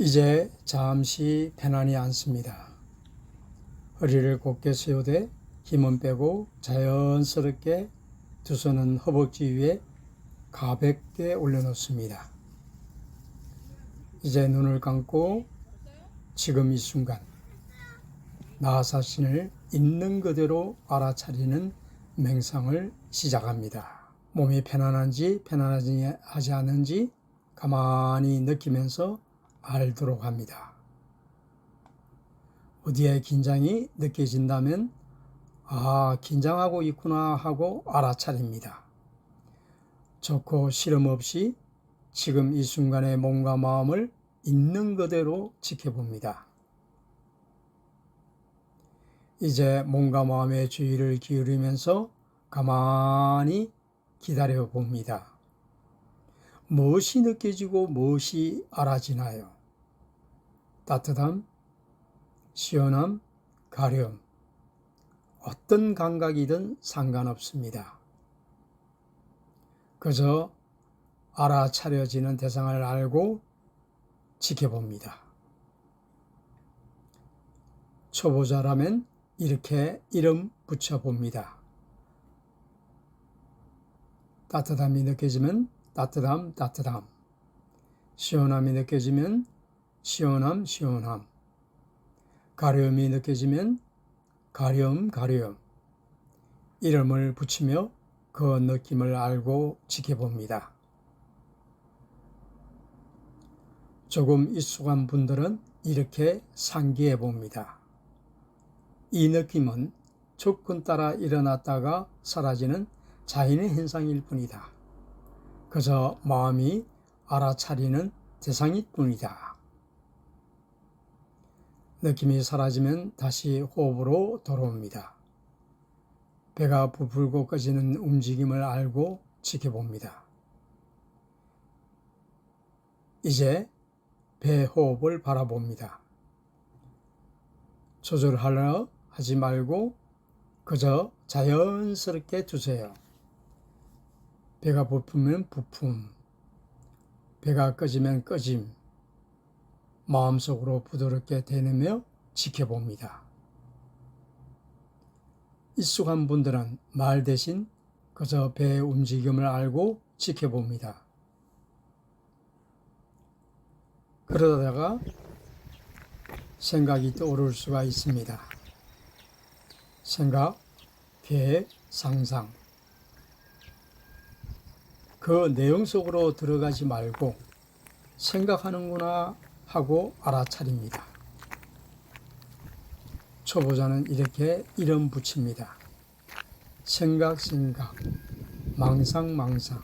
이제 잠시 편안히 앉습니다. 허리를 곧게 세우되 힘은 빼고 자연스럽게 두 손은 허벅지 위에 가볍게 올려놓습니다. 이제 눈을 감고 지금 이 순간 나 자신을 있는 그대로 알아차리는 맹상을 시작합니다. 몸이 편안한지 편안하지 않은지 가만히 느끼면서 알도록 합니다. 어디에 긴장이 느껴진다면 아, 긴장하고 있구나 하고 알아차립니다. 좋고 싫음 없이 지금 이 순간의 몸과 마음을 있는 그대로 지켜봅니다. 이제 몸과 마음의 주의를 기울이면서 가만히 기다려 봅니다. 무엇이 느껴지고 무엇이 알아지나요? 따뜻함, 시원함, 가려움. 어떤 감각이든 상관없습니다. 그저 알아차려지는 대상을 알고 지켜봅니다. 초보자라면 이렇게 이름 붙여봅니다. 따뜻함이 느껴지면 따뜻함, 따뜻함. 시원함이 느껴지면 시원함, 시원함. 가려움이 느껴지면 가려움, 가려움. 이름을 붙이며 그 느낌을 알고 지켜봅니다. 조금 익숙한 분들은 이렇게 상기해 봅니다. 이 느낌은 조건 따라 일어났다가 사라지는 자연의 현상일 뿐이다. 그저 마음이 알아차리는 대상일 뿐이다. 느낌이 사라지면 다시 호흡으로 돌아옵니다. 배가 부풀고 꺼지는 움직임을 알고 지켜봅니다. 이제 배 호흡을 바라봅니다. 조절하려 하지 말고 그저 자연스럽게 두세요. 배가 부풀면 부품, 배가 꺼지면 꺼짐, 마음속으로 부드럽게 되뇌며 지켜봅니다. 익숙한 분들은 말 대신 그저 배의 움직임을 알고 지켜봅니다. 그러다가 생각이 떠오를 수가 있습니다. 생각, 계획, 상상. 그 내용 속으로 들어가지 말고 생각하는구나 하고 알아차립니다. 초보자는 이렇게 이름 붙입니다. 생각, 생각, 망상, 망상.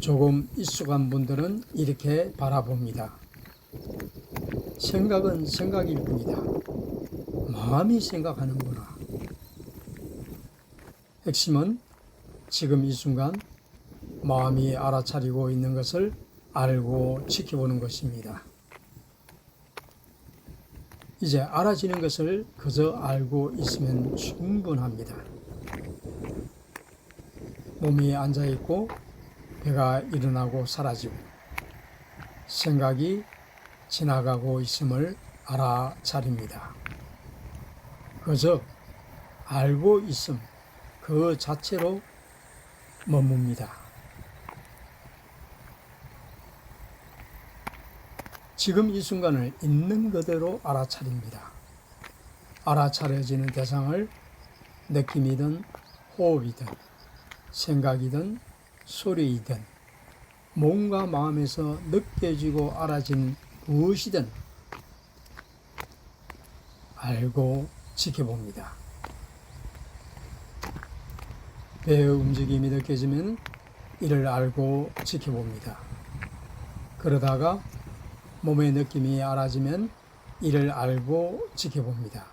조금 익숙한 분들은 이렇게 바라봅니다. 생각은 생각일 뿐이다. 마음이 생각하는구나. 핵심은 지금 이 순간 마음이 알아차리고 있는 것을 알고 지켜보는 것입니다. 이제 알아지는 것을 그저 알고 있으면 충분합니다. 몸이 앉아 있고 배가 일어나고 사라지고 생각이 지나가고 있음을 알아차립니다. 그저 알고 있음 그 자체로 머뭅니다. 지금 이 순간을 있는 그대로 알아차립니다. 알아차려지는 대상을 느낌이든 호흡이든 생각이든 소리이든 몸과 마음에서 느껴지고 알아진 무엇이든 알고 지켜봅니다. 배의 움직임이 느껴지면 이를 알고 지켜봅니다. 그러다가 몸의 느낌이 알아지면 이를 알고 지켜봅니다.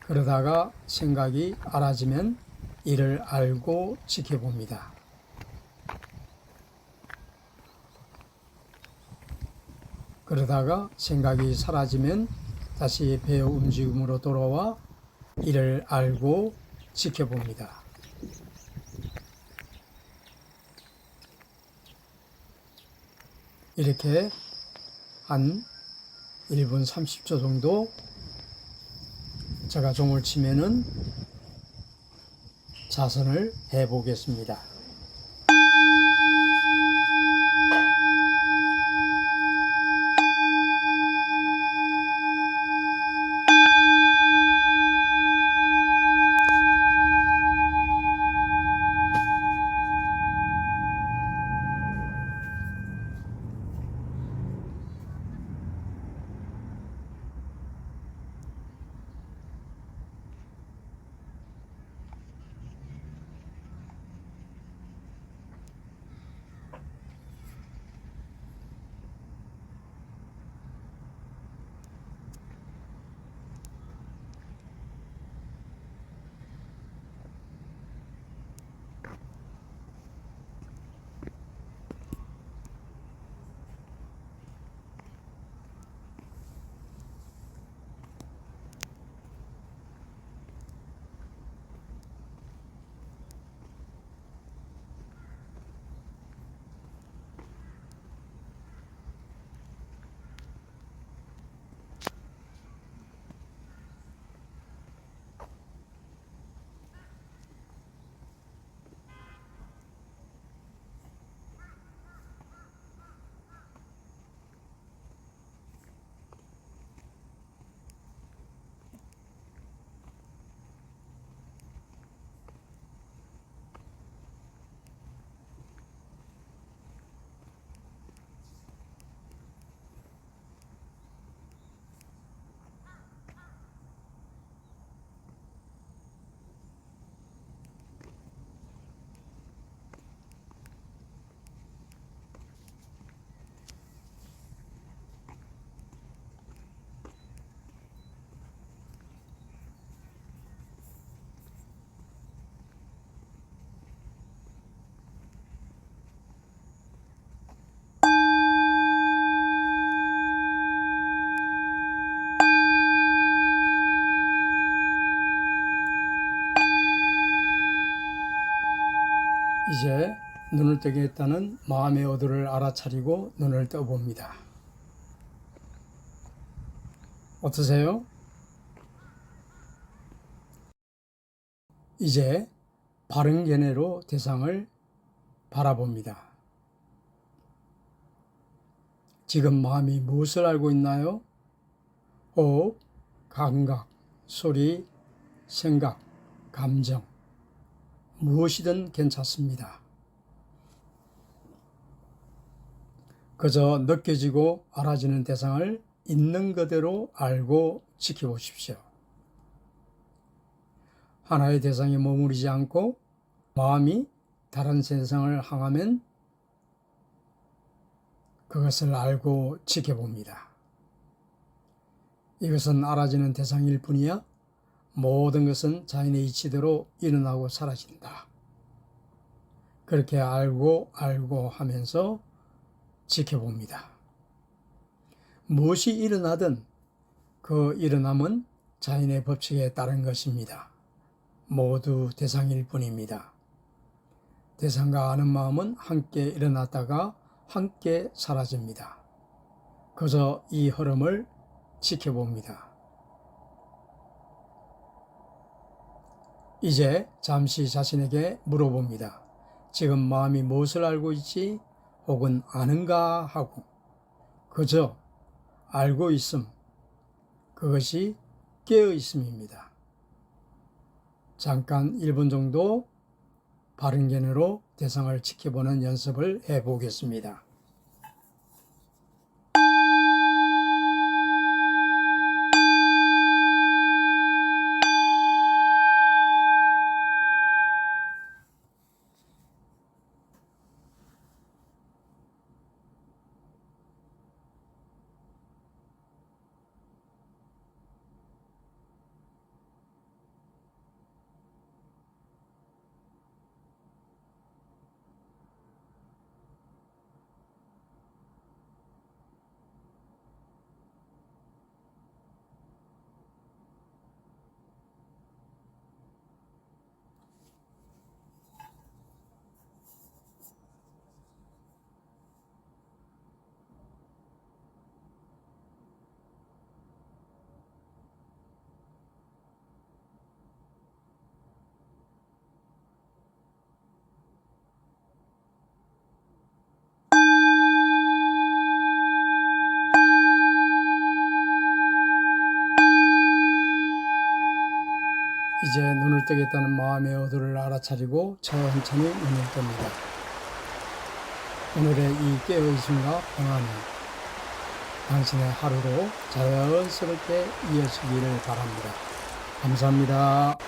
그러다가 생각이 알아지면 이를 알고 지켜봅니다. 그러다가 생각이 사라지면 다시 배의 움직임으로 돌아와 이를 알고 지켜봅니다. 이렇게 한 1분 30초 정도 제가 종을 치면은 자선을 해 보겠습니다. 이제 눈을 뜨겠다는 마음의 어두를 알아차리고 눈을 떠봅니다. 어떠세요? 이제 바른 견해로 대상을 바라봅니다. 지금 마음이 무엇을 알고 있나요? 호흡, 감각, 소리, 생각, 감정. 무엇이든 괜찮습니다. 그저 느껴지고 알아지는 대상을 있는 그대로 알고 지켜보십시오. 하나의 대상에 머무르지 않고 마음이 다른 세상을 향하면 그것을 알고 지켜봅니다. 이것은 알아지는 대상일 뿐이야 모든 것은 자연의 이치대로 일어나고 사라진다. 그렇게 알고 알고 하면서 지켜봅니다. 무엇이 일어나든 그 일어남은 자연의 법칙에 따른 것입니다. 모두 대상일 뿐입니다. 대상과 아는 마음은 함께 일어났다가 함께 사라집니다. 그저 이 흐름을 지켜봅니다. 이제 잠시 자신에게 물어봅니다. 지금 마음이 무엇을 알고 있지? 혹은 아는가 하고 그저 알고 있음 그것이 깨어 있음입니다. 잠깐 1분 정도 바른 견해로 대상을 지켜보는 연습을 해 보겠습니다. 이제 눈을 뜨겠다는 마음의 어두를 알아차리고 천천히 눈을 뜹니다. 오늘의 이 깨어있음과 평안이 당신의 하루로 자연스럽게 이어지기를 바랍니다. 감사합니다.